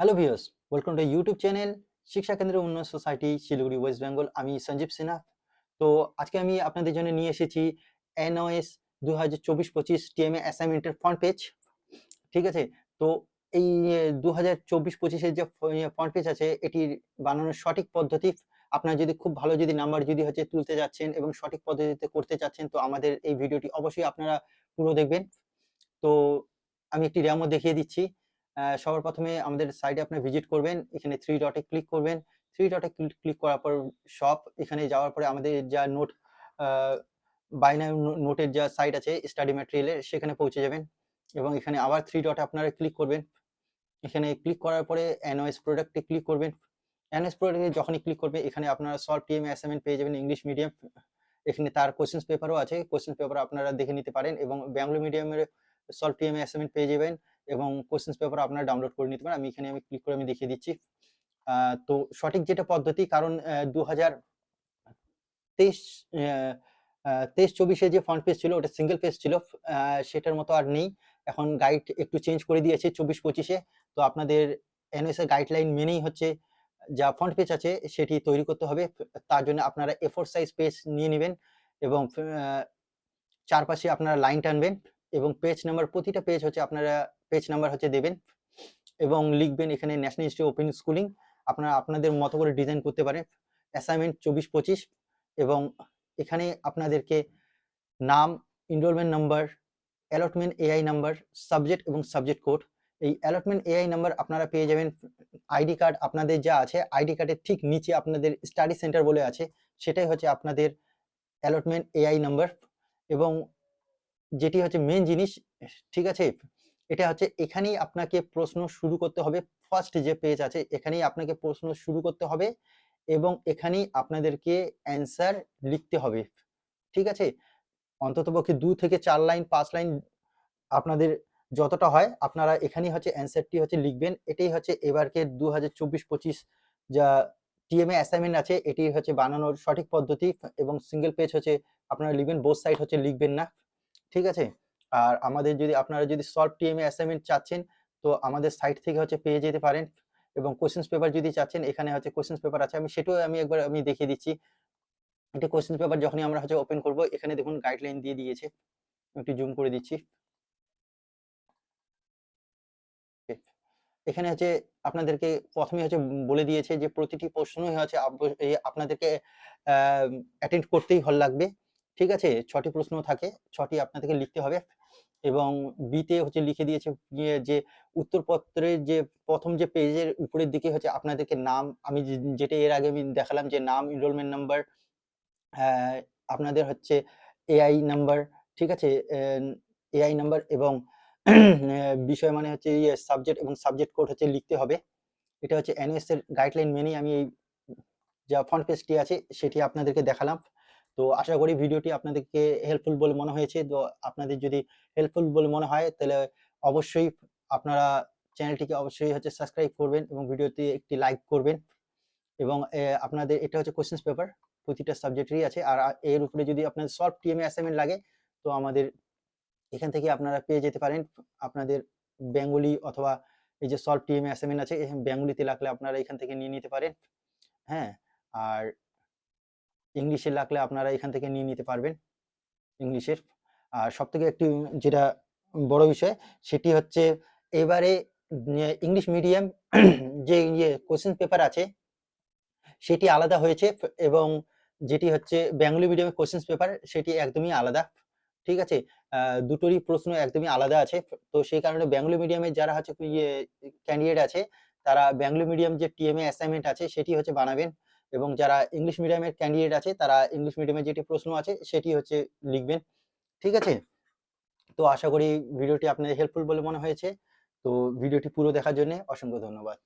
Hello viewers welcome to YouTube channel Shiksha Kendra Unnayan society Siliguri West Bengal আমি সঞ্জীব সিনহা। তো আজকে আমি আপনাদের জন্য নিয়ে এসেছি এনওএস দু হাজার চব্বিশ পঁচিশ টিএমএ অ্যাসাইনমেন্টের ফ্রন্ট পেজ ঠিক আছে? তো এই দু হাজার চব্বিশ পঁচিশের যে ফ্রন্ট পেজ আছে এটির বানানোর সঠিক পদ্ধতি। আপনারা যদি খুব ভালো যদি নাম্বার যদি হচ্ছে তুলতে যাচ্ছেন এবং সঠিক পদ্ধতিতে করতে চাচ্ছেন তো আমাদের এই ভিডিওটি অবশ্যই আপনারা পুরো দেখবেন। তো আমি একটি র্যামও দেখিয়ে দিচ্ছি। সবার প্রথমে আমাদের সাইটে আপনি ভিজিট করবেন, এখানে থ্রি ডটে ক্লিক করবেন। থ্রি ডটে ক্লিক করার পর শপ এখানে যাওয়ার পরে আমাদের যা নোট বাইনারি নোটের যা সাইট আছে স্টাডি ম্যাটেরিয়ালের সেখানে পৌঁছে যাবেন। এবং এখানে আবার থ্রি ডটে আপনারা ক্লিক করবেন। এখানে ক্লিক করার পরে এনওএস প্রোডাক্টে ক্লিক করবেন। এনওএস প্রোডাক্টে যখনই ক্লিক করবে, এখানে আপনারা সলভ টিএম অ্যাসাইনমেন্ট পেয়ে যাবেন ইংলিশ মিডিয়াম এখানে তার কোশ্চেন্স পেপারও আছে কোশ্চেন্স পেপার আপনারা দেখে নিতে পারেন এবং বাংলা মিডিয়ামের সলভ টিএম অ্যাসাইনমেন্ট পেয়ে যাবেন এবং কোশ্চেন্স পেপার আপনারা ডাউনলোড করে নিতে পারেন। আমি এখানে আমি ক্লিক করে আমি দেখিয়ে দিচ্ছি। তো সঠিক যেটা পদ্ধতি, কারণ দু হাজার তেইশ তেইশ চব্বিশে যে ফ্রন্ট পেজ ছিল, ওটা সিঙ্গেল পেজ ছিল সেটার মতো আর নেই। এখন গাইড একটু চেঞ্জ করে দিয়েছে চব্বিশ পঁচিশে। তো আপনাদের এনএস এর গাইডলাইন মেনেই হচ্ছে, যা ফ্রন্ট পেজ আছে, সেটি তৈরি করতে হবে। তার জন্য আপনারা এফোর সাইজ পেজ নিয়ে নেবেন এবং চারপাশে আপনারা লাইন টানবেন। এবং পেজ নাম্বার প্রতিটা পেজ হচ্ছে আপনারা পেজ নাম্বার হচ্ছে দেবেন এবং লিখবেন এখানে ন্যাশনাল ইনস্টিটিউট ওপেন স্কুলিং আপনারা আপনাদের মতো করে ডিজাইন করতে পারেন। অ্যাসাইনমেন্ট চব্বিশ পঁচিশ এবং এখানে আপনাদেরকে নাম enrolment number allotment AI number subject এবং সাবজেক্ট কোড এই অ্যালটমেন্ট এআই নাম্বার আপনারা পেয়ে যাবেন। আইডি কার্ড আপনাদের যা আছে আইডি কার্ডের ঠিক নিচে আপনাদের স্টাডি সেন্টার বলে আছে, সেটাই হচ্ছে আপনাদের অ্যালটমেন্ট এআই নাম্বার এবং যেটি হচ্ছে মেন জিনিস, ঠিক আছে? এটা হচ্ছে এখানেই আপনাকে প্রশ্ন শুরু করতে হবে। ফার্স্ট যে পেজ আছে, এখানেই আপনাকে প্রশ্ন শুরু করতে হবে এবং এখানেই আপনাদেরকে অ্যান্সার লিখতে হবে। ঠিক আছে? অন্ততপক্ষে দু থেকে চার লাইন পাঁচ লাইন আপনাদের যতটা হয়, আপনারা এখানেই হচ্ছে অ্যান্সারটি হচ্ছে লিখবেন। এটাই হচ্ছে এবারকে দু হাজার চব্বিশ পঁচিশ যা টিএমএ অ্যাসাইনমেন্ট আছে, এটি হচ্ছে বানানোর সঠিক পদ্ধতি এবং সিঙ্গেল পেজ হচ্ছে আপনারা লিখবেন বোথ সাইড হচ্ছে লিখবেন না। ঠিক আছে? আর আমাদের যদি আপনারা যদি সলভ টিএমএ অ্যাসাইনমেন্ট চাচ্ছেন, তো আমাদের সাইট থেকে হচ্ছে পেয়ে যেতে পারেন। এবং কোশ্চেন্স পেপার যদি চাচ্ছেন, এখানে হচ্ছে কোশ্চেন্স পেপার আছে। আমি সেটাও আমি একবার আমি দেখিয়ে দিচ্ছি। এটা কোশ্চেন পেপার যখনই আমরা হচ্ছে ওপেন করব, এখানে দেখুন গাইডলাইন দিয়ে দিয়েছে। একটু জুম করে দিচ্ছি। এখানে হচ্ছে আপনাদেরকে প্রথমে হচ্ছে বলে দিয়েছে যে প্রতিটি প্রশ্নই হচ্ছে আপনাদেরকে অ্যাটেন্ড করতেই ভালো লাগবে। ঠিক আছে? ছটি প্রশ্ন থাকে, ছটি আপনাদেরকে লিখতে হবে এবং বিতে হচ্ছে লিখে দিয়েছে যে উত্তরপত্রের যে প্রথম যে পেজের উপরের দিকে হচ্ছে আপনাদেরকে নাম, আমি যেটা এর আগে আমি দেখালাম যে নাম এনরোলমেন্ট নাম্বার আপনাদের হচ্ছে এআই নাম্বার ঠিক আছে? এআই নাম্বার এবং বিষয় মানে হচ্ছে ইয়ে সাবজেক্ট এবং সাবজেক্ট কোড হচ্ছে লিখতে হবে। এটা হচ্ছে এনএস এর গাইডলাইন মেনেই আমি এই যা ফ্রন্ট পেজটি আছে, সেটি আপনাদেরকে দেখালাম। তো আশা করি ভিডিওটি আপনাদেরকে হেল্পফুল বলে মনে হয়েছে। তো আপনাদের যদি হেল্পফুল বলে মনে হয়, তাহলে অবশ্যই আপনারা চ্যানেলটিকে অবশ্যই হচ্ছে সাবস্ক্রাইব করবেন এবং ভিডিওতে একটি লাইক করবেন। এবং আপনাদের, এটা হচ্ছে কোশ্চেন্স পেপার প্রতিটা সাবজেক্টেরই আছে। আর এর উপরে যদি আপনাদের সলভ টিএমএ অ্যাসাইনমেন্ট লাগে, তো আমাদের এখান থেকে আপনারা পেয়ে যেতে পারেন। আপনাদের বেঙ্গলি অথবা এই যে সলভ টিএমএ অ্যাসাইনমেন্ট আছে বেঙ্গলিতে লাগলে আপনারা এখান থেকে নিয়ে নিতে পারেন। হ্যাঁ আর ইংলিশে লাগলে আপনারা এখান থেকে নিয়ে নিতে পারবেন ইংলিশের আর সব থেকে একটি যেটা বড় বিষয়, সেটি হচ্ছে এবারে ইংলিশ মিডিয়াম যে ইয়ে কোশ্চেন পেপার আছে, সেটি আলাদা হয়েছে এবং যেটি হচ্ছে বেঙ্গলি মিডিয়ামের কোশ্চেন পেপার সেটি একদমই আলাদা, ঠিক আছে? দুটোরই প্রশ্ন একদমই আলাদা আছে। তো সেই কারণে বেঙ্গলি মিডিয়ামে যারা হচ্ছে ইয়ে ক্যান্ডিডেট আছে, তারা বেঙ্গলি মিডিয়াম যে টিএমএ অ্যাসাইনমেন্ট আছে, সেটি হচ্ছে বানাবেন। এবং যারা ইংলিশ মিডিয়ামের ক্যান্ডিডেট আছে, তারা ইংলিশ মিডিয়ামের যেটি প্রশ্ন আছে, সেটি হচ্ছে লিখবেন। ঠিক আছে? তো আশা করি ভিডিওটি আপনাদের হেল্পফুল বলে মনে হয়েছে। তো ভিডিওটি পুরো দেখার জন্য অসংখ্য ধন্যবাদ।